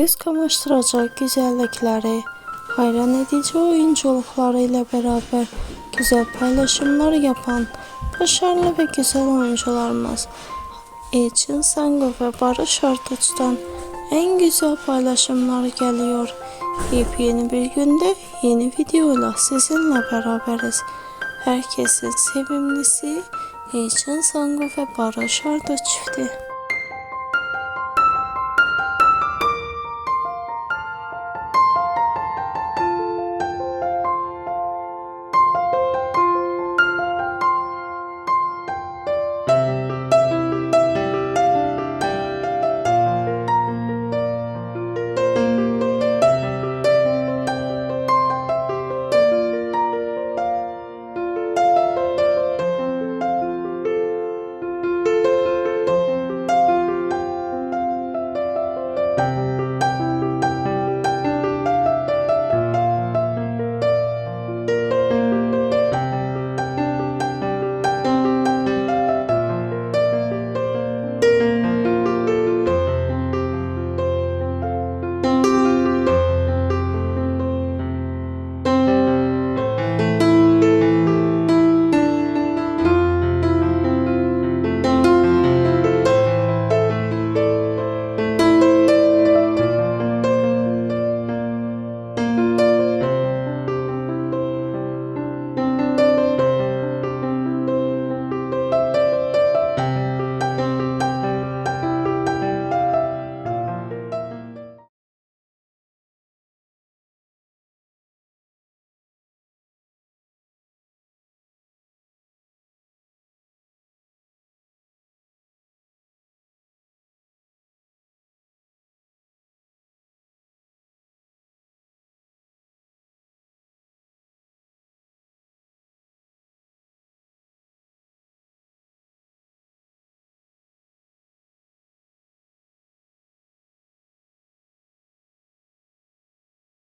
göz kamaştıracak güzellikleri, hayran edici oyunculuklarıyla beraber güzel paylaşımlar yapan başarılı ve güzel oyuncularımız Elçin Sango ve Barış Arduç'tan en güzel paylaşımlar geliyor. Yepyeni bir günde yeni videoyla sizinle beraberiz. Herkesin sevimlisi Elçin Sango ve Barış Arduç çifti.